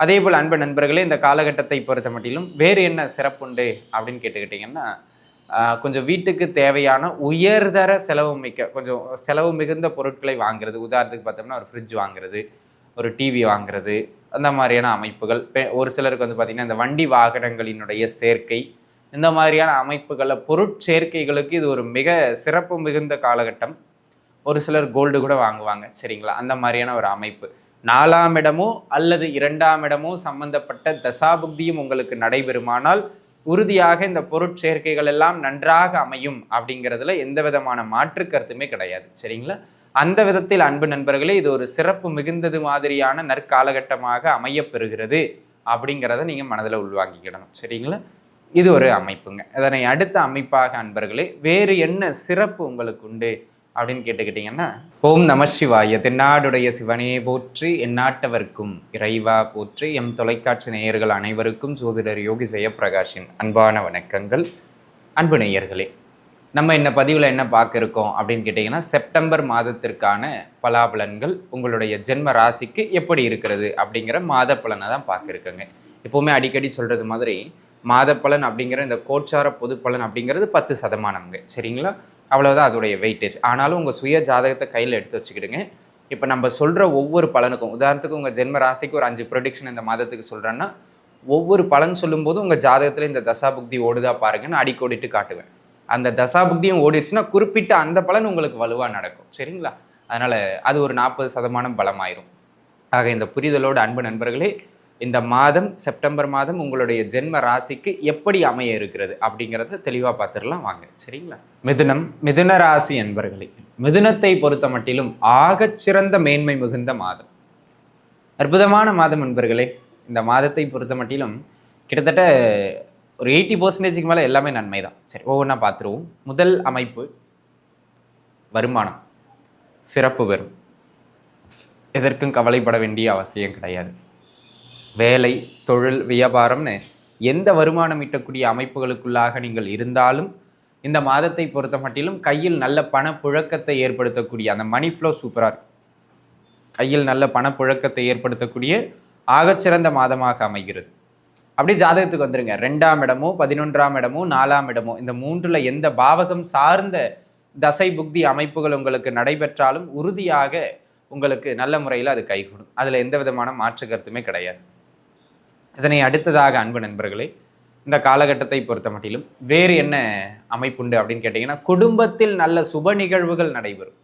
அதே போல் அன்பு நண்பர்களே இந்த காலகட்டத்தை பொறுத்த மட்டிலும் வேறு என்ன சிறப்புண்டு அப்படின்னு கேட்டுக்கிட்டிங்கன்னா கொஞ்சம் வீட்டுக்கு தேவையான உயர்தர செலவு மிக்க கொஞ்சம் செலவு மிகுந்த பொருட்களை வாங்குறது. உதாரணத்துக்கு பார்த்தோம்னா ஒரு ஃப்ரிட்ஜ் வாங்குறது ஒரு டிவி வாங்குறது அந்த மாதிரியான அமைப்புகள். ஒரு சிலருக்கு வந்து பார்த்திங்கன்னா இந்த வண்டி வாகனங்களினுடைய சேர்க்கை இந்த மாதிரியான அமைப்புகளில் பொருட்சேர்க்கைகளுக்கு இது ஒரு மிக சிறப்பு மிகுந்த காலகட்டம். ஒரு சிலர் கோல்டு கூட வாங்குவாங்க சரிங்களா? அந்த மாதிரியான ஒரு அமைப்பு. நாலாம் இடமோ அல்லது இரண்டாம் இடமோ சம்பந்தப்பட்ட தசாபுக்தியும் உங்களுக்கு நடைபெறுமானால் உறுதியாக இந்த பொருட்சேர்க்கைகள் எல்லாம் நன்றாக அமையும் அப்படிங்கிறதுல எந்த விதமான மாற்று கருத்துமே கிடையாது. சரிங்களா? அந்த விதத்தில் அன்பு நண்பர்களே இது ஒரு சிறப்பு மிகுந்தது மாதிரியான நற்காலகட்டமாக அமையப்பெறுகிறது அப்படிங்கிறத நீங்கள் மனதில் உள்வாங்கிக்கிடணும். சரிங்களா? இது ஒரு அமைப்புங்க. அதனை அடுத்த அமைப்பாக அன்பர்களே வேறு என்ன சிறப்பு உங்களுக்கு உண்டு? அப்படின்னு கேட்டுக்கிட்டிங்கன்னா ஓம் நம சிவாய தென்னாடுடைய சிவனே போற்றி எந்நாட்டவர்க்கும் இறைவா போற்றி எம் தொலைக்காட்சி நேயர்கள் அனைவருக்கும் ஜோதிடர் யோகி ஜெயப்பிரகாஷின் அன்பான வணக்கங்கள். அன்பு நேயர்களே நம்ம இந்த பதிவில் என்ன பார்க்க இருக்கோம் அப்படின்னு கேட்டிங்கன்னா செப்டம்பர் மாதத்திற்கான பலாபலன்கள் உங்களுடைய ஜென்ம ராசிக்கு எப்படி இருக்கிறது அப்படிங்கிற மாத பலனை தான் பார்க்க இருக்கோங்க எப்போவுமே அடிக்கடி சொல்கிறது மாதிரி மாத பலன் அப்படிங்கிற இந்த கோச்சார பொது பலன் அப்படிங்கிறது பத்து சதமானம்ங்க. சரிங்களா? அவ்வளோதான் அதோடைய வெயிட்டேஜ் ஆனாலும் உங்கள் சுய ஜாதகத்தை கையில் எடுத்து வச்சுக்கிடுங்க. இப்போ நம்ம சொல்கிற ஒவ்வொரு பலனுக்கும் உதாரணத்துக்கு உங்கள் ஜென்ம ராசிக்கு ஒரு அஞ்சு ப்ரொடிக்ஷன் இந்த மாதத்துக்கு சொல்கிறேன்னா ஒவ்வொரு பலன் சொல்லும்போது உங்கள் ஜாதகத்தில் இந்த தசாபுக்தி ஓடுதா பாருங்கன்னு அடிக்கோடிட்டு காட்டுவேன். அந்த தசாபுக்தியும் ஓடிடுச்சுன்னா குறிப்பிட்ட அந்த பலன் உங்களுக்கு வலுவாக நடக்கும். சரிங்களா? அதனால் அது ஒரு நாற்பது சதமானம் பலமாயிரும். ஆக இந்த புரிதலோடு அன்பு நண்பர்களே இந்த மாதம் செப்டம்பர் மாதம் உங்களுடைய ஜென்ம ராசிக்கு எப்படி அமைய இருக்கிறது அப்படிங்கிறத தெளிவாக பார்த்துடலாம். வாங்க சரிங்களா? மிதுனம் மிதுன ராசி என்பர்களே மிதுனத்தை பொறுத்த மட்டிலும் ஆகச்சிறந்த மேன்மை மிகுந்த மாதம். அற்புதமான மாதம் என்பர்களே இந்த மாதத்தை பொறுத்த மட்டிலும் கிட்டத்தட்ட ஒரு எயிட்டி பர்சன்டேஜுக்கு மேலே எல்லாமே நன்மை தான் சரி ஒவ்வொன்றா பார்த்துருவோம். முதல் அமைப்பு வருமானம். சிறப்பு வரும். எதற்கும் கவலைப்பட வேண்டிய அவசியம் கிடையாது. வேலை தொழில் வியாபாரம்னு எந்த வருமானம் ஈட்டக்கூடிய அமைப்புகளுக்குள்ளாக நீங்கள் இருந்தாலும் இந்த மாதத்தை பொறுத்த மட்டிலும் கையில் நல்ல பணப்புழக்கத்தை ஏற்படுத்தக்கூடிய அந்த மணி ஃப்ளோ சூப்பராக இருக்கும். கையில் நல்ல பணப்புழக்கத்தை ஏற்படுத்தக்கூடிய ஆகச்சிறந்த மாதமாக அமைகிறது. அப்படியே ஜாதகத்துக்கு வந்துருங்க. ரெண்டாம் இடமோ பதினொன்றாம் இடமோ நாலாம் இடமோ இந்த மூன்றில் எந்த பாவகம் சார்ந்த தசை புக்தி அமைப்புகள் உங்களுக்கு நடைபெற்றாலும் உறுதியாக உங்களுக்கு நல்ல முறையில் அது கைகூடும். அதில் எந்த விதமான மாற்று கருத்துமே கிடையாது. இதனை அடுத்ததாக அன்பு நண்பர்களே இந்த காலகட்டத்தை பொறுத்த மட்டிலும் வேறு என்ன அமைப்புண்டு அப்படின்னு கேட்டிங்கன்னா குடும்பத்தில் நல்ல சுப நிகழ்வுகள் நடைபெறும்.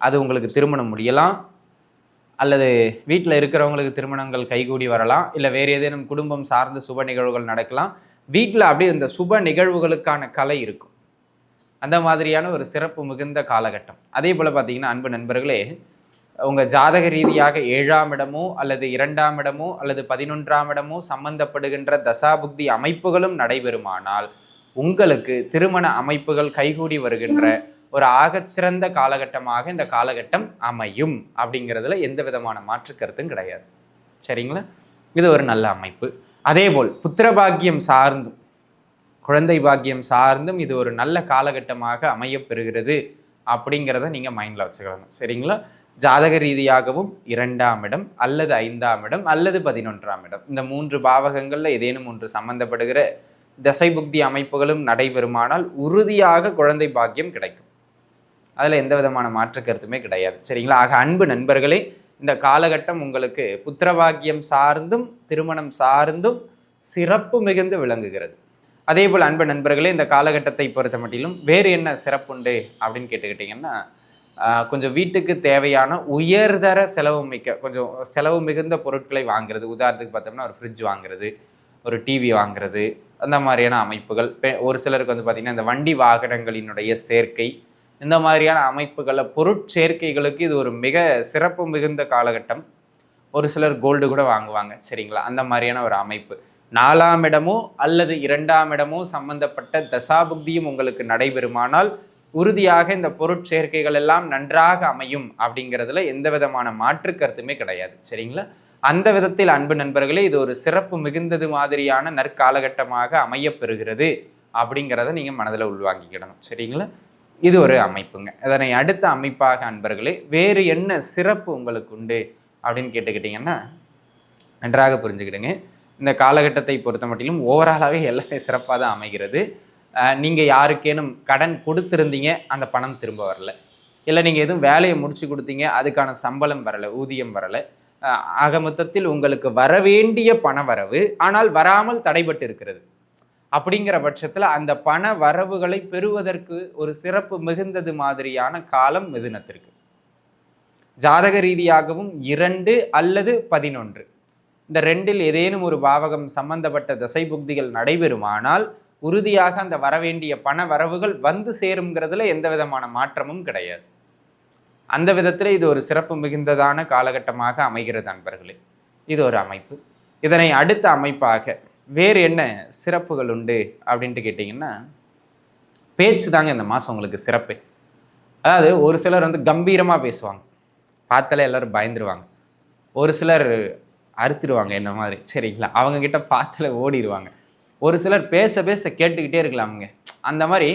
அது உங்களுக்கு திருமணம் முடியலாம் அல்லது வீட்டில் இருக்கிறவங்களுக்கு திருமணங்கள் கைகூடி வரலாம் இல்லை வேறு ஏதேனும் குடும்பம் சார்ந்த சுப நிகழ்வுகள் நடக்கலாம் வீட்டில் அப்படியே இந்த சுப நிகழ்வுகளுக்கான கலை இருக்கும். அந்த மாதிரியான ஒரு சிறப்பு மிகுந்த காலகட்டம். அதே போல் பார்த்தீங்கன்னா அன்பு நண்பர்களே உங்கள் ஜாதக ரீதியாக ஏழாம் இடமோ அல்லது இரண்டாம் இடமோ அல்லது பதினொன்றாம் இடமோ சம்பந்தப்படுகின்ற தசாபுக்தி அமைப்புகளும் நடைபெறுமானால் உங்களுக்கு திருமண அமைப்புகள் கைகூடி வருகின்ற ஒரு ஆகச்சிறந்த காலகட்டமாக இந்த காலகட்டம் அமையும். அப்படிங்கிறதுல எந்த விதமான மாற்று கருத்தும் கிடையாது. சரிங்களா? இது ஒரு நல்ல அமைப்பு. அதேபோல் புத்திர பாக்கியம் சார்ந்தும் குழந்தை பாக்கியம் சார்ந்தும் இது ஒரு நல்ல காலகட்டமாக அமையப்பெறுகிறது அப்படிங்கிறத நீங்கள் மைண்டில் வச்சுக்கணும். சரிங்களா? ஜாதக ரீதியாகவும் இரண்டாம் இடம் அல்லது ஐந்தாம் இடம் அல்லது பதினொன்றாம் இடம். இந்த மூன்று பாவகங்களில் ஏதேனும் ஒன்று சம்பந்தப்படுகிற தசை புக்தி அமைப்புகளும் நடைபெறுமானால் உறுதியாக குழந்தை பாக்கியம் கிடைக்கும். அதில் எந்த விதமான மாற்று கருத்துமே கிடையாது. சரிங்களா? ஆக அன்பு நண்பர்களே இந்த காலகட்டம் உங்களுக்கு புத்திரபாக்கியம் சார்ந்தும் திருமணம் சார்ந்தும் சிறப்பு மிகுந்து விளங்குகிறது. அதே போல் அன்பு நண்பர்களே இந்த காலகட்டத்தை பொறுத்த மட்டிலும் வேறு என்ன சிறப்புண்டு அப்படின்னு கேட்டுக்கிட்டிங்கன்னா கொஞ்சம் வீட்டுக்கு தேவையான உயர்தர செலவு மிக்க கொஞ்சம் செலவு மிகுந்த பொருட்களை வாங்குறது. உதாரணத்துக்கு பார்த்தோம்னா ஒரு ஃப்ரிட்ஜ் வாங்குறது ஒரு டிவி வாங்குறது அந்த மாதிரியான அமைப்புகள். ஒரு சிலருக்கு வந்து பார்த்திங்கன்னா இந்த வண்டி வாகனங்களினுடைய சேர்க்கை இந்த மாதிரியான அமைப்புகளில் பொருட்சேர்க்கைகளுக்கு இது ஒரு மிக சிறப்பு மிகுந்த காலகட்டம். ஒரு சிலர் கோல்டு கூட வாங்குவாங்க சரிங்களா? அந்த மாதிரியான ஒரு அமைப்பு. நாலாம் இடமோ அல்லது இரண்டாம் இடமோ சம்பந்தப்பட்ட தசாபுக்தியும் உங்களுக்கு நடைபெறுமானால் உறுதியாக இந்த பொருட்சேர்க்கைகள் எல்லாம் நன்றாக அமையும் அப்படிங்கிறதுல எந்த விதமான மாற்று கருத்துமே கிடையாது. சரிங்களா? அந்த விதத்தில் அன்பு நண்பர்களே இது ஒரு சிறப்பு மிகுந்தது மாதிரியான நற்காலகட்டமாக அமையப்பெறுகிறது அப்படிங்கிறத நீங்கள் மனதில் உள்வாங்கிக்கிடணும். சரிங்களா? இது ஒரு அமைப்புங்க. அதனை அடுத்த அமைப்பாக அன்பர்களே வேறு என்ன சிறப்பு உங்களுக்கு உண்டு அப்படின்னு கேட்டுக்கிட்டிங்கன்னா நன்றாக புரிஞ்சுக்கிடுங்க. இந்த காலகட்டத்தை பொறுத்த மட்டிலும் ஓவராலாகவே எல்லாமே சிறப்பாக தான் அமைகிறது. நீங்கள் யாருக்கேனும் கடன் கொடுத்துருந்தீங்க அந்த பணம் திரும்ப வரல. இல்லை நீங்கள் எதுவும் வேலையை முடிச்சு கொடுத்தீங்க அதுக்கான சம்பளம் வரலை ஊதியம் வரலை. ஆக மொத்தத்தில் உங்களுக்கு வரவேண்டிய பண வரவு ஆனால் வராமல் தடைபட்டு இருக்கிறது. அப்படிங்கிற பட்சத்தில் அந்த பண வரவுகளை பெறுவதற்கு ஒரு சிறப்பு மிகுந்தது மாதிரியான காலம் மிதுனத்திற்கு. ஜாதக ரீதியாகவும் இரண்டு அல்லது பதினொன்று. இந்த ரெண்டில் ஏதேனும் ஒரு பாவகம் சம்பந்தப்பட்ட தசை புக்திகள் நடைபெறுமானால் உறுதியாக அந்த வரவேண்டிய பண வரவுகள் வந்து சேருங்கிறதுல எந்த விதமான மாற்றமும் கிடையாது. அந்த விதத்தில் இது ஒரு சிறப்பு மிகுந்ததான காலகட்டமாக அமைகிறது நண்பர்களே இது ஒரு அமைப்பு. இதனை அடுத்த அமைப்பாக வேறு என்ன சிறப்புகள் உண்டு அப்படின்ட்டு கேட்டிங்கன்னா பேச்சு தாங்க இந்த மாதம் உங்களுக்கு சிறப்பு. அதாவது ஒரு சிலர் வந்து கம்பீரமாக பேசுவாங்க. பார்த்தாலே எல்லாரும் பயந்துருவாங்க. ஒரு சிலர் அறுத்துடுவாங்க என்ன மாதிரி. சரிங்களா? அவங்கக்கிட்ட பார்த்தால ஓடிடுவாங்க ஒரு சிலர் பேச பேச கேட்டுக்கிட்டே இருக்கலாமுங்க. அந்த மாதிரி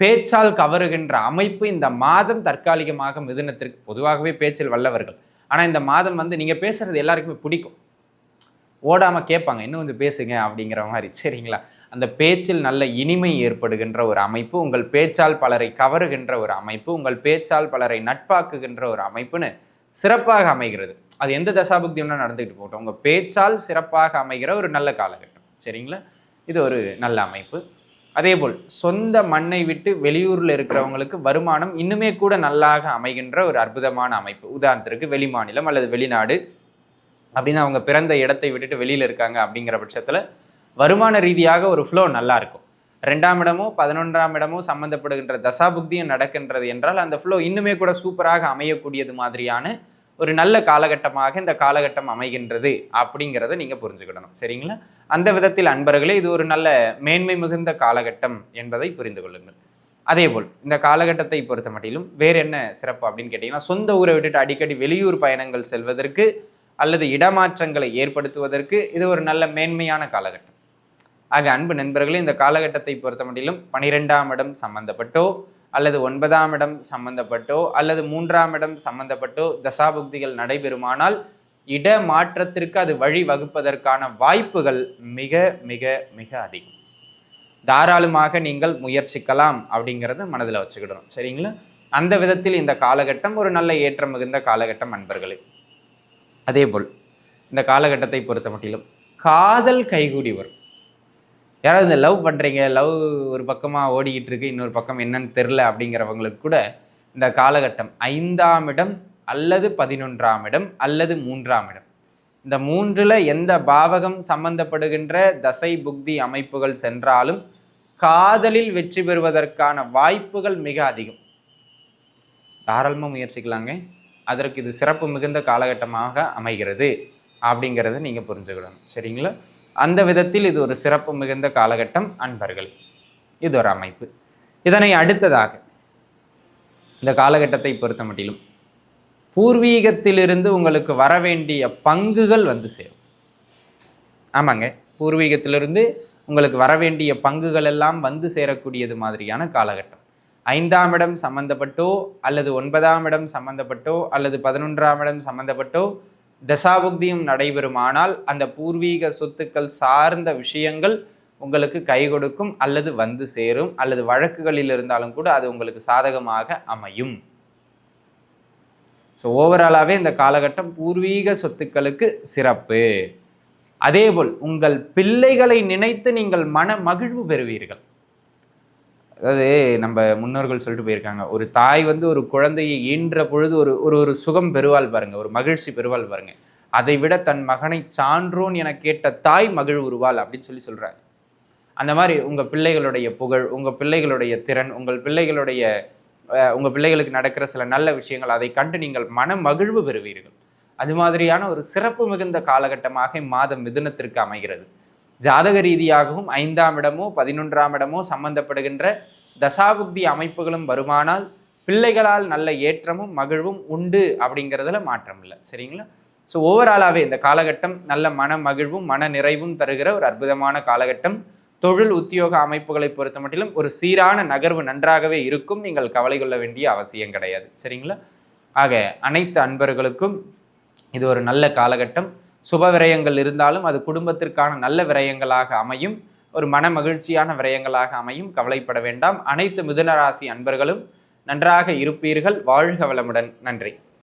பேச்சால் கவருகின்ற அமைப்பு இந்த மாதம் தற்காலிகமாக மிதுனத்திற்கு பொதுவாகவே பேச்சில் வல்லவர்கள். ஆனால் இந்த மாதம் வந்து நீங்கள் பேசுறது எல்லாருக்குமே பிடிக்கும். ஓடாமல் கேட்பாங்க இன்னும் கொஞ்சம் பேசுங்க அப்படிங்கிற மாதிரி. சரிங்களா? அந்த பேச்சில் நல்ல இனிமை ஏற்படுகின்ற ஒரு அமைப்பு உங்கள் பேச்சால் பலரை கவருகின்ற ஒரு அமைப்பு உங்கள் பேச்சால் பலரை நட்பாக்குகின்ற ஒரு அமைப்புன்னு சிறப்பாக அமைகிறது. அது எந்த தசாபுக்தியம்னா நடந்துக்கிட்டு போட்டோம் உங்கள் பேச்சால் சிறப்பாக அமைகிற ஒரு நல்ல காலகட்டம். சரிங்களா? இது ஒரு நல்ல அமைப்பு. அதேபோல் சொந்த மண்ணை விட்டு வெளியூரில் இருக்கிறவங்களுக்கு வருமானம் இன்னுமே கூட நல்லாக அமைகின்ற ஒரு அற்புதமான அமைப்பு. உதாரணத்திற்கு வெளிமாநிலம் அல்லது வெளிநாடு. அப்படின்னு அவங்க பிறந்த இடத்தை விட்டுட்டு வெளியில் இருக்காங்க அப்படிங்கிற பட்சத்தில் வருமான ரீதியாக ஒரு ஃப்ளோ நல்லாயிருக்கும் ரெண்டாம் இடமோ பதினொன்றாம் இடமோ சம்மந்தப்படுகின்ற தசாபுக்தியும் நடக்கின்றது என்றால் அந்த ஃப்ளோ இன்னுமே கூட சூப்பராக அமையக்கூடியது மாதிரியான ஒரு நல்ல காலகட்டமாக இந்த காலகட்டம் அமைகின்றது அப்படிங்கிறத நீங்கள் புரிஞ்சுக்கிடணும். சரிங்களா? அந்த விதத்தில் அன்பர்களே இது ஒரு நல்ல மேன்மை மிகுந்த காலகட்டம் என்பதை புரிந்து கொள்ளுங்கள். அதேபோல் இந்த காலகட்டத்தை பொறுத்த மட்டிலும் வேறு என்ன சிறப்பு அப்படின்னு கேட்டிங்கன்னா சொந்த ஊரை விட்டுட்டு அடிக்கடி வெளியூர் பயணங்கள் செல்வதற்கு அல்லது இடமாற்றங்களை ஏற்படுத்துவதற்கு இது ஒரு நல்ல மேன்மையான காலகட்டம். ஆக அன்பு நண்பர்களே இந்த காலகட்டத்தை பொறுத்த மட்டிலும் பனிரெண்டாம் இடம் சம்பந்தப்பட்டோ அல்லது ஒன்பதாம் இடம் சம்பந்தப்பட்டோ அல்லது மூன்றாம் இடம் சம்பந்தப்பட்டோ தசாபுக்திகள் நடைபெறுமானால் இட மாற்றத்திற்கு அது வழி வகுப்பதற்கான வாய்ப்புகள் மிக மிக மிக அதிகம். தாராளமாக நீங்கள் முயற்சிக்கலாம் அப்படிங்கிறத மனதில் வச்சுக்கிடணும். சரிங்களா? அந்த விதத்தில் இந்த காலகட்டம் ஒரு நல்ல ஏற்றம் மிகுந்த காலகட்டம் அன்பர்களே. அதேபோல் இந்த காலகட்டத்தை பொறுத்த மட்டிலும் காதல் கைகூடி வரும். யாராவது இந்த லவ் பண்ணுறீங்க லவ் ஒரு பக்கமாக ஓடிக்கிட்டு இருக்கு இன்னொரு பக்கம் என்னன்னு தெரில அப்படிங்கிறவங்களுக்கு கூட இந்த காலகட்டம் ஐந்தாம் இடம் அல்லது பதினொன்றாம் இடம் அல்லது மூன்றாம் இடம். இந்த மூன்றில் எந்த பாவகம் சம்பந்தப்படுகின்ற தசை புக்தி அமைப்புகள் சென்றாலும் காதலில் வெற்றி பெறுவதற்கான வாய்ப்புகள் மிக அதிகம். தாராளமாக முயற்சிக்கலாங்க. அதற்கு இது சிறப்பு மிகுந்த காலகட்டமாக அமைகிறது அப்படிங்கிறத நீங்கள் புரிஞ்சுக்கிடணும் சரிங்களா? அந்த விதத்தில் இது ஒரு சிறப்பு மிகுந்த காலகட்டம் அன்பர்கள். இது ஒரு அமைப்பு. இதனை அடுத்ததாக இந்த காலகட்டத்தை பொறுத்த மட்டிலும் பூர்வீகத்திலிருந்து உங்களுக்கு வர வேண்டிய பங்குகள் வந்து சேரும். ஆமாங்க. பூர்வீகத்திலிருந்து உங்களுக்கு வர வேண்டிய பங்குகள் எல்லாம் வந்து சேரக்கூடியது மாதிரியான காலகட்டம். ஐந்தாம் இடம் சம்பந்தப்பட்டோ அல்லது ஒன்பதாம் இடம் சம்பந்தப்பட்டோ அல்லது பதினொன்றாம் இடம் சம்பந்தப்பட்டோ தசாபுக்தியும் நடைபெறுமானால் அந்த பூர்வீக சொத்துக்கள் சார்ந்த விஷயங்கள் உங்களுக்கு கை கொடுக்கும் அல்லது வந்து சேரும். அல்லது வழக்குகளில் இருந்தாலும் கூட அது உங்களுக்கு சாதகமாக அமையும். ஸோ ஓவராலாகவே இந்த காலகட்டம் பூர்வீக சொத்துக்களுக்கு சிறப்பு. அதேபோல் உங்கள் பிள்ளைகளை நினைத்து நீங்கள் மன மகிழ்வு பெறுவீர்கள். அதாவது நம்ம முன்னோர்கள் சொல்லிட்டு போயிருக்காங்க ஒரு தாய் வந்து ஒரு குழந்தையை ஈன்ற பொழுது ஒரு ஒரு ஒரு சுகம் பெறுவாள் பாருங்க ஒரு மகிழ்ச்சி பெறுவாள் பாருங்க. அதை விட தன் மகனை சான்றோன் என கேட்ட தாய் மகிழ் உருவாள் அப்படின்னு சொல்லி சொல்றாரு. அந்த மாதிரி உங்கள் பிள்ளைகளுடைய புகழ் உங்கள் பிள்ளைகளுடைய திறன் உங்கள் பிள்ளைகளுடைய உங்கள் பிள்ளைகளுக்கு நடக்கிற சில நல்ல விஷயங்கள் அதை கண்டு நீங்கள் மன மகிழ்வு பெறுவீர்கள். அது மாதிரியான ஒரு சிறப்பு மிகுந்த காலகட்டமாக மாதம் மிதுனத்திற்கு அமைகிறது. ஜாதக ரீதியாகவும் ஐந்தாம் இடமோ பதினொன்றாம் இடமோ சம்பந்தப்படுகின்ற தசாபுக்தி அமைப்புகளும் வருமானால் பிள்ளைகளால் நல்ல ஏற்றமும் மகிழ்வும் உண்டு அப்படிங்கிறதுல மாற்றம் இல்லை. சரிங்களா? ஸோ ஓவராலாகவே இந்த காலகட்டம் நல்ல மன மகிழ்வும் மன நிறைவும் தருகிற ஒரு அற்புதமான காலகட்டம். தொழில் உத்தியோக அமைப்புகளை பொறுத்த மட்டிலும் ஒரு சீரான நகர்வு நன்றாகவே இருக்கும். நீங்கள் கவலை கொள்ள வேண்டிய அவசியம் கிடையாது. சரிங்களா? ஆக அனைத்து அன்பர்களுக்கும் இது ஒரு நல்ல காலகட்டம். சுப விரயங்கள் இருந்தாலும் அது குடும்பத்திற்கான நல்ல விரயங்களாக அமையும். ஒரு மன மகிழ்ச்சியான விரயங்களாக அமையும். கவலைப்பட வேண்டாம். அனைத்து மிதுனராசி அன்பர்களும் நன்றாக இருப்பீர்கள். வாழ்க வளமுடன். நன்றி.